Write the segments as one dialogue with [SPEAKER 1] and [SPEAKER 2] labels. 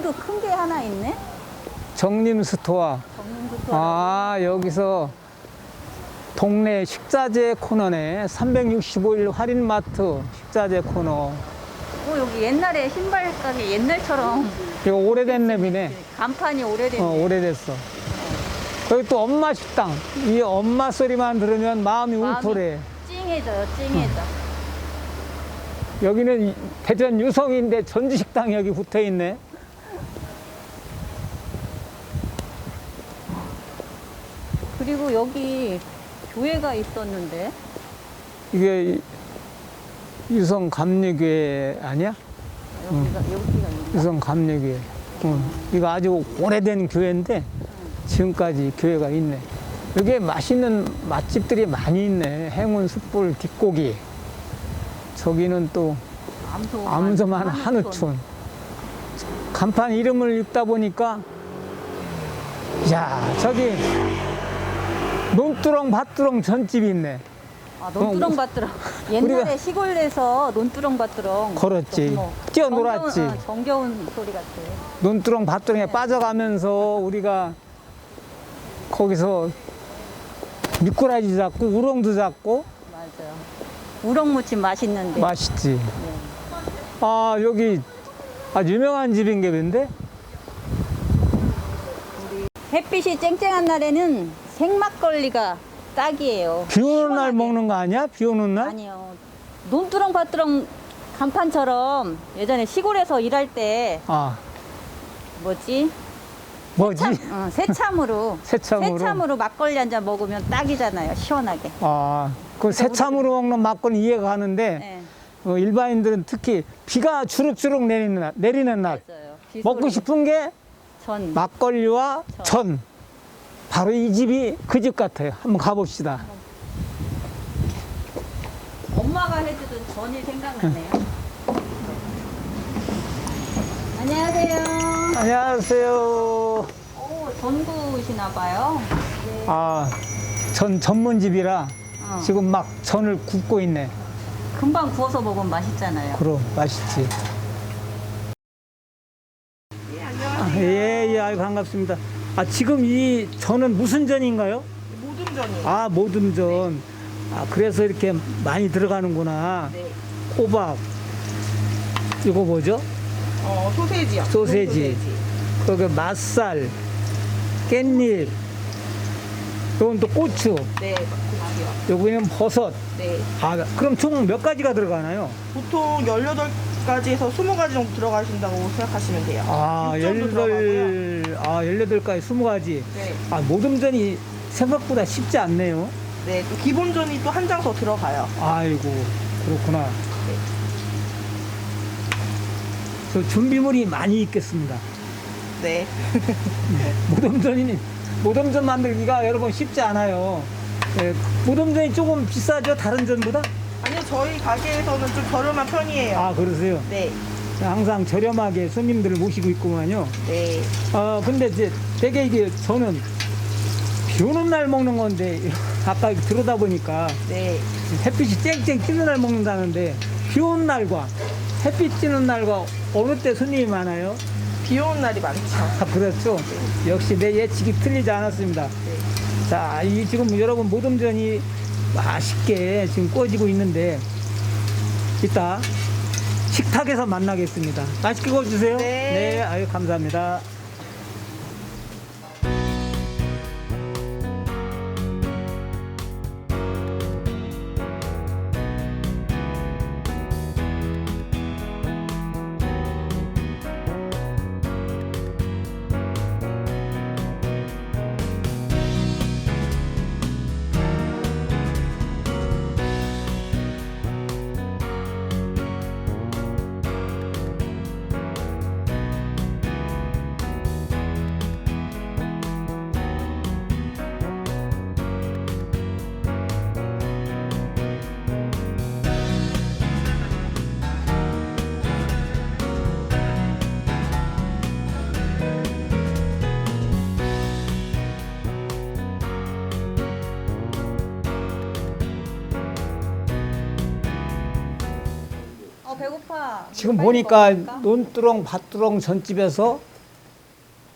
[SPEAKER 1] 마트도 큰 게 하나 있네.
[SPEAKER 2] 정림 스토어. 아, 여기서 동네 식자재 코너네. 365일 할인 마트 식자재 코너.
[SPEAKER 1] 어, 여기 옛날에 신발 가게 옛날처럼
[SPEAKER 2] 이거 오래된 랩이네.
[SPEAKER 1] 간판이 오래된.
[SPEAKER 2] 어, 오래됐어. 여기 또 엄마 식당. 이 엄마 소리만 들으면 마음이
[SPEAKER 1] 마음이. 찡해져요, 찡해져.
[SPEAKER 2] 여기는 이- 대전 유성인데 전주식당 여기 붙어 있네.
[SPEAKER 1] 그리고 여기 교회가 있었는데
[SPEAKER 2] 이게 이- 유성 감리교회 아니야?
[SPEAKER 1] 여기가 여기가 있는.
[SPEAKER 2] 유성 감리교회. 어, 이거 아주 오래된 교회인데 지금까지 교회가 있네. 여기에 맛있는 맛집들이 많이 있네. 행운 숯불 뒷고기. 저기는 또
[SPEAKER 1] 암소
[SPEAKER 2] 암소만 한우촌. 간판 이름을 읽다 보니까 야 저기 논두렁 밭두렁 전집이 있네.
[SPEAKER 1] 아, 논두렁 밭두렁. 옛날에
[SPEAKER 2] 우리가-
[SPEAKER 1] 시골에서 논두렁 밭두렁.
[SPEAKER 2] 걸었지.
[SPEAKER 1] 뭐
[SPEAKER 2] 뛰어놀았지.
[SPEAKER 1] 정겨운, 어, 정겨운 소리 같아.
[SPEAKER 2] 논두렁 밭두렁에 빠져가면서 우리가 거기서 미꾸라지 잡고 우렁도 잡고
[SPEAKER 1] 맞아요. 우렁무침 맛있는데.
[SPEAKER 2] 맛있지.
[SPEAKER 1] 네.
[SPEAKER 2] 아 여기 아 유명한 집인 게 뭔데?
[SPEAKER 1] 햇빛이 쨍쨍한 날에는 생막걸리가 딱이에요.
[SPEAKER 2] 비 오는 날
[SPEAKER 1] 시원하게.
[SPEAKER 2] 먹는 거 아니야? 비 오는 날?
[SPEAKER 1] 아니요. 논두렁 밭두렁 간판처럼 예전에 시골에서 일할 때
[SPEAKER 2] 아
[SPEAKER 1] 뭐지?
[SPEAKER 2] 뭐지?
[SPEAKER 1] 어, 새참으로
[SPEAKER 2] 새참으로?
[SPEAKER 1] 새참으로 막걸리 한 잔 먹으면 딱이잖아요. 시원하게.
[SPEAKER 2] 아, 그 새참으로 먹는 막걸리 이해가 가는데
[SPEAKER 1] 네.
[SPEAKER 2] 어, 일반인들은 특히 비가 주룩주룩 내리는 날, 내리는 날
[SPEAKER 1] 맞아요.
[SPEAKER 2] 먹고 싶은 게
[SPEAKER 1] 전
[SPEAKER 2] 막걸리와
[SPEAKER 1] 전.
[SPEAKER 2] 전. 바로 이 집이 그 집 같아요. 한번 가봅시다.
[SPEAKER 1] 엄마가 해주던 전이 생각나네요. 안녕하세요.
[SPEAKER 2] 안녕하세요.
[SPEAKER 1] 오, 전구시나 봐요.
[SPEAKER 2] 아, 전 전문집이라
[SPEAKER 1] 어.
[SPEAKER 2] 지금 막 전을 굽고 있네.
[SPEAKER 1] 금방 구워서 먹으면 맛있잖아요.
[SPEAKER 2] 그럼 맛있지. 아, 예, 예, 아유, 반갑습니다. 아, 지금 이 전은 무슨 전인가요?
[SPEAKER 3] 모둠전이에요.
[SPEAKER 2] 아, 모듬전. 아, 그래서 이렇게 많이 들어가는구나.
[SPEAKER 3] 네.
[SPEAKER 2] 호박. 이거 뭐죠?
[SPEAKER 3] 어, 소세지요.
[SPEAKER 2] 소세지. 거기 맛살, 깻잎. 이건 또 고추.
[SPEAKER 3] 네, 고추요.
[SPEAKER 2] 여기는 버섯.
[SPEAKER 3] 네.
[SPEAKER 2] 아, 그럼 총 몇 가지가 들어가나요?
[SPEAKER 3] 보통 18 가지 에서 20가지 정도 들어가신다고 생각하시면 돼요.
[SPEAKER 2] 아,
[SPEAKER 3] 육전도 들어가고요.
[SPEAKER 2] 열덟, 아, 열여덟 가지, 스무 가지.
[SPEAKER 3] 네.
[SPEAKER 2] 아, 모듬전이 생각보다 쉽지 않네요.
[SPEAKER 3] 네, 또 기본전이 또 한 장 더 들어가요.
[SPEAKER 2] 아이고, 그렇구나. 저 준비물이 많이 있겠습니다.
[SPEAKER 3] 네.
[SPEAKER 2] 모듬전이, 모듬전 만들기가 여러분 쉽지 않아요. 예, 모듬전이 조금 비싸죠? 다른 전보다?
[SPEAKER 3] 아니요, 저희 가게에서는 좀 저렴한 편이에요.
[SPEAKER 2] 아, 그러세요?
[SPEAKER 3] 네.
[SPEAKER 2] 항상 저렴하게 손님들을 모시고 있구만요.
[SPEAKER 3] 네.
[SPEAKER 2] 아, 근데 이제 되게 이게 저는 비 오는 날 먹는 건데, 아까 들어다 보니까
[SPEAKER 3] 네.
[SPEAKER 2] 햇빛이 쨍쨍 찌는 날 먹는다는데, 비 오는 날과 햇빛 찌는 날과 어느 때 손님이 많아요?
[SPEAKER 3] 비 오는 날이 많죠.
[SPEAKER 2] 아, 그렇죠. 역시 내 예측이 틀리지 않았습니다. 자, 이 지금 여러분 모듬전이 맛있게 지금 구워지고 있는데, 이따 식탁에서 만나겠습니다. 맛있게 구워주세요.
[SPEAKER 3] 네.
[SPEAKER 2] 네, 아유 감사합니다. 지금 보니까? 논두렁 밭두렁 전집에서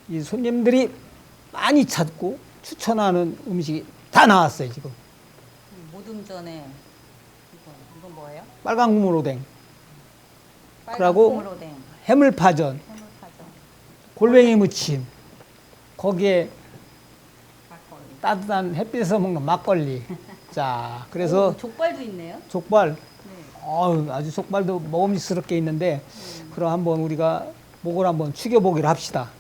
[SPEAKER 2] 이 손님들이 많이 찾고 추천하는 음식이 다 나왔어요 지금.
[SPEAKER 1] 음, 모둠전에 이건 이건 뭐예요?
[SPEAKER 2] 빨간 국물 오뎅,
[SPEAKER 1] 빨간
[SPEAKER 2] 그러고
[SPEAKER 1] 국물 오뎅,
[SPEAKER 2] 해물파전,
[SPEAKER 1] 해물파전,
[SPEAKER 2] 골뱅이 무침, 거기에
[SPEAKER 1] 막걸리.
[SPEAKER 2] 따뜻한 햇빛에서 먹는 막걸리. 자, 그래서
[SPEAKER 1] 오, 족발도 있네요.
[SPEAKER 2] 족발,
[SPEAKER 1] 네.
[SPEAKER 2] 어우, 아주 족발도 먹음직스럽게 있는데, 그럼 한번 우리가 목을 한번 축여보기로 합시다.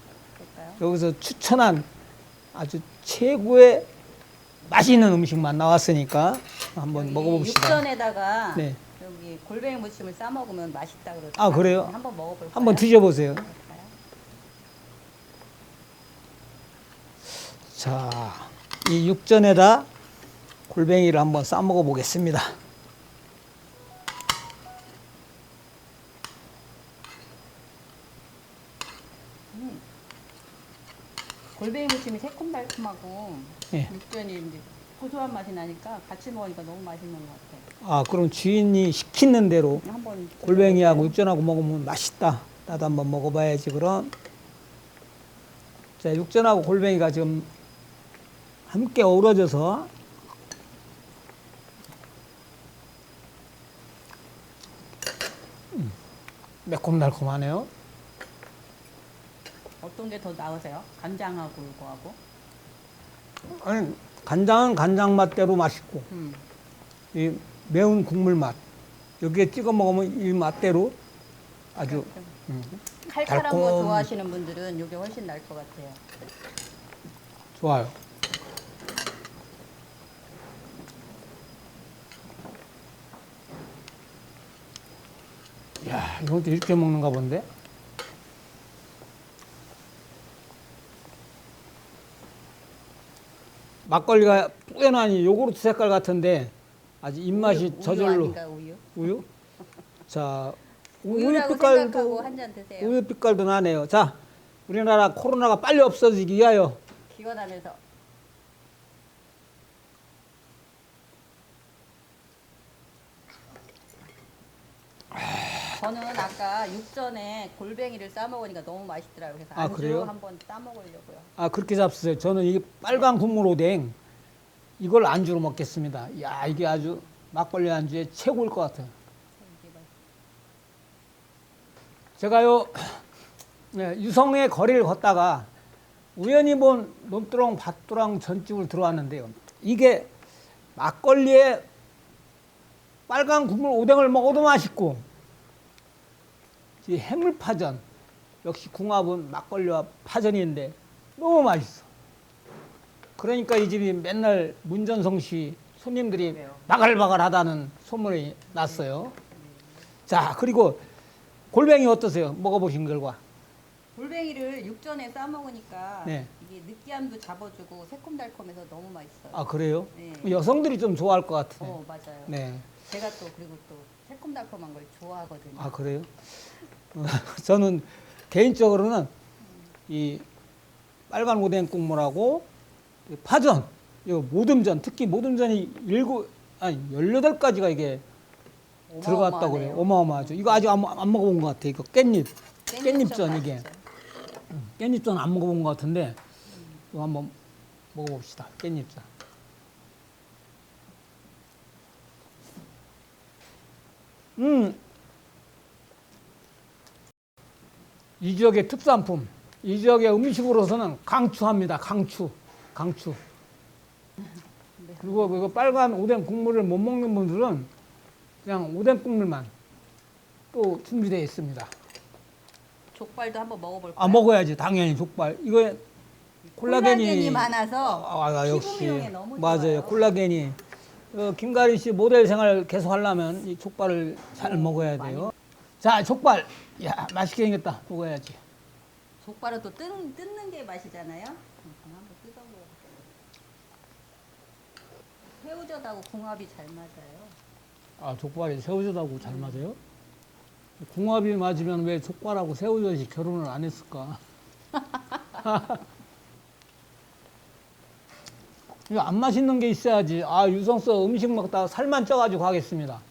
[SPEAKER 2] 여기서 추천한 아주 최고의 맛있는 음식만 나왔으니까 한번 먹어봅시다.
[SPEAKER 1] 육전에다가
[SPEAKER 2] 네.
[SPEAKER 1] 여기 골뱅이 무침을 싸 먹으면 맛있다 그러더라고요.
[SPEAKER 2] 아, 그래요?
[SPEAKER 1] 한번 먹어볼까요?
[SPEAKER 2] 한번 드셔보세요. 자, 이 육전에다 골뱅이를 한번 싸 먹어보겠습니다.
[SPEAKER 1] 골뱅이 무침이 새콤달콤하고
[SPEAKER 2] 예.
[SPEAKER 1] 육전이 이제 고소한 맛이 나니까 같이 먹으니까 너무 맛있는 것 같아요.
[SPEAKER 2] 아, 그럼 주인이 시키는 대로
[SPEAKER 1] 한번
[SPEAKER 2] 골뱅이하고 육전하고 먹으면 맛있다. 나도 한번 먹어봐야지 그럼. 자, 육전하고 골뱅이가 지금 함께 어우러져서 음, 매콤달콤하네요.
[SPEAKER 1] 어떤 게 더 나으세요? 간장하고 이거하고?
[SPEAKER 2] 아니, 간장은 간장 맛대로 맛있고
[SPEAKER 1] 음.
[SPEAKER 2] 이 매운 국물 맛 여기에 찍어 먹으면 이 맛대로 아주 음,
[SPEAKER 1] 칼칼한 거
[SPEAKER 2] 달콤.
[SPEAKER 1] 좋아하시는 분들은 이게 훨씬 나을 것 같아요.
[SPEAKER 2] 좋아요. 야, 이것도 이렇게 먹는가 본데? 막걸리가 뿌연하니 요구르트 색깔 같은데 아주 입맛이
[SPEAKER 1] 우유,
[SPEAKER 2] 저절로
[SPEAKER 1] 우유 아닌가 우유?
[SPEAKER 2] 우유? 자, 우유
[SPEAKER 1] 우유라고
[SPEAKER 2] 빛깔도
[SPEAKER 1] 생각하고 한잔 드세요.
[SPEAKER 2] 우유 빛깔도 나네요. 자, 우리나라 코로나가 빨리 없어지기 위하여
[SPEAKER 1] 기원하면서 저는 아까 육전에 골뱅이를 싸 먹으니까 너무 맛있더라고요. 그래서
[SPEAKER 2] 아,
[SPEAKER 1] 안주
[SPEAKER 2] 그래요?
[SPEAKER 1] 한번 싸 먹으려고요.
[SPEAKER 2] 아 그렇게 잡수세요. 저는 이 빨간 국물 오뎅 이걸 안주로 먹겠습니다. 야 이게 아주 막걸리 안주에 최고일 것 같아요. 제가요 네, 유성의 거리를 걷다가 우연히 본 논두렁 밭두렁 전집을 들어왔는데요. 이게 막걸리에 빨간 국물 오뎅을 먹어도 맛있고 이 해물파전 역시 궁합은 막걸리와 파전인데 너무 맛있어. 그러니까 이 집이 맨날 문전성시 손님들이 바글바글하다는 소문이 났어요. 자 그리고 골뱅이 어떠세요? 먹어보신 결과.
[SPEAKER 1] 골뱅이를 육전에 싸 먹으니까
[SPEAKER 2] 네.
[SPEAKER 1] 이게 느끼함도 잡아주고 새콤달콤해서 너무 맛있어요.
[SPEAKER 2] 아 그래요?
[SPEAKER 1] 네.
[SPEAKER 2] 여성들이 좀 좋아할 것 같아요.
[SPEAKER 1] 어 맞아요.
[SPEAKER 2] 네.
[SPEAKER 1] 제가 또 그리고 또 새콤달콤한 걸 좋아하거든요.
[SPEAKER 2] 아 그래요? 어, 저는 개인적으로는 이 빨간 오뎅 국물하고 이 파전, 이 모듬전, 특히 모듬전이 일곱 아니 열여덟 가지가 이게 들어갔다고.
[SPEAKER 1] 어마어마하네요.
[SPEAKER 2] 어마어마하죠. 이거 아직 안, 안 먹어본 것 같아. 이거 깻잎, 깻잎전. 이게 깻잎전 안 먹어본 것 같은데 이거 한번 먹어봅시다. 깻잎전. 음. 이 지역의 특산품, 이 지역의 음식으로서는 강추합니다. 강추, 강추. 그리고 그 빨간 오뎅 국물을 못 먹는 분들은 그냥 오뎅 국물만 또 준비되어 있습니다.
[SPEAKER 1] 족발도 한번 먹어볼까요?
[SPEAKER 2] 아 먹어야지 당연히 족발. 이거 콜라겐이,
[SPEAKER 1] 콜라겐이 많아서
[SPEAKER 2] 아, 아,
[SPEAKER 1] 피부
[SPEAKER 2] 역시
[SPEAKER 1] 너무
[SPEAKER 2] 맞아요.
[SPEAKER 1] 좋아요.
[SPEAKER 2] 콜라겐이 어, 김가린 씨 모델 생활 계속 하려면 이 족발을 잘 먹어야 돼요. 자 족발, 야 맛있게 생겼다. 먹어야지.
[SPEAKER 1] 족발은 또 뜯는, 뜯는 게 맛이잖아요. 음, 한번 뜯어보고. 새우젓하고 궁합이 잘 맞아요.
[SPEAKER 2] 아 족발이 새우젓하고 잘 맞아요? 궁합이 맞으면 왜 족발하고 새우젓이 결혼을 안 했을까? 이거 안 맛있는 게 있어야지. 아 유성서 음식 먹다가 살만 쪄가지고 가겠습니다.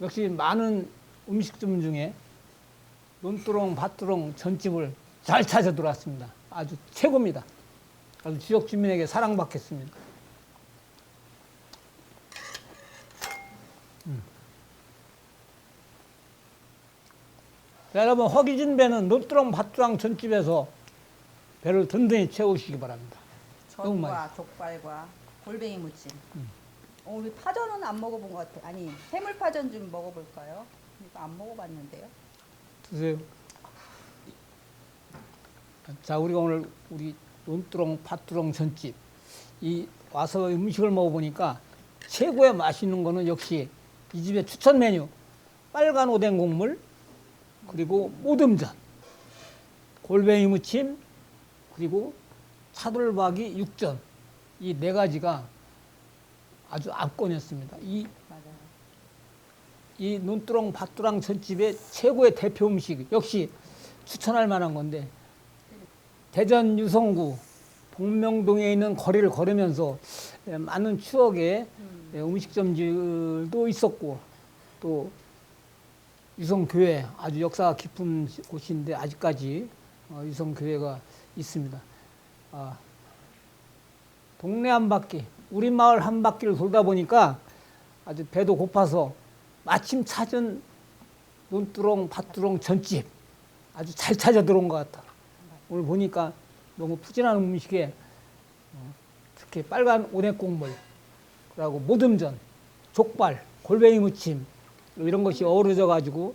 [SPEAKER 2] 역시 많은 음식점 중에 논두렁, 밭두렁 전집을 잘 찾아 들어왔습니다. 아주 최고입니다. 아주 지역 주민에게 사랑받겠습니다. 자, 여러분 허기진 배는 논두렁, 밭두렁 전집에서 배를 든든히 채우시기 바랍니다.
[SPEAKER 1] 전과. 족발과 골뱅이 무침. 어, 우리 파전은 안 먹어본 것 같아. 아니 해물 파전 좀 먹어볼까요? 이거 안 먹어봤는데요.
[SPEAKER 2] 드세요. 자, 우리가 오늘 우리 논두렁, 팥두렁 전집 이 와서 음식을 먹어보니까 최고의 맛있는 거는 역시 이 집의 추천 메뉴 빨간 오뎅 국물 그리고 모듬전 골뱅이 무침 그리고 차돌박이 육전 이 네 가지가 아주 압권이었습니다. 이. 이 논두렁 밭두렁 전집의 최고의 대표 음식 역시 추천할 만한 건데 대전 유성구 복명동에 있는 거리를 걸으면서 예, 많은 추억의 예, 음식점들도 있었고 또 유성교회 아주 역사가 깊은 곳인데 아직까지 어, 유성교회가 있습니다. 아, 동네 한 바퀴, 우리 마을 한 바퀴를 돌다 보니까 아주 배도 고파서 마침 찾은 논두렁, 밭두렁 전집 아주 잘 찾아 들어온 것 같다. 오늘 보니까 너무 푸짐한 음식에 어, 특히 빨간 오뎅 국물, 그리고 모듬전, 족발, 골뱅이 무침 이런 것이 어우러져 가지고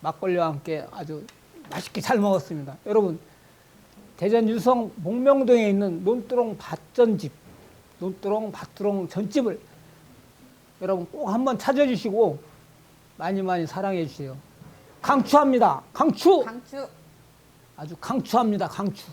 [SPEAKER 2] 막걸리와 함께 아주 맛있게 잘 먹었습니다. 여러분 대전 유성 목명동에 있는 논두렁 밭전집, 논두렁 밭두렁 전집을 여러분 꼭 한번 찾아주시고 많이 많이 사랑해 주세요. 강추합니다. 강추!
[SPEAKER 1] 강추.
[SPEAKER 2] 아주 강추합니다. 강추.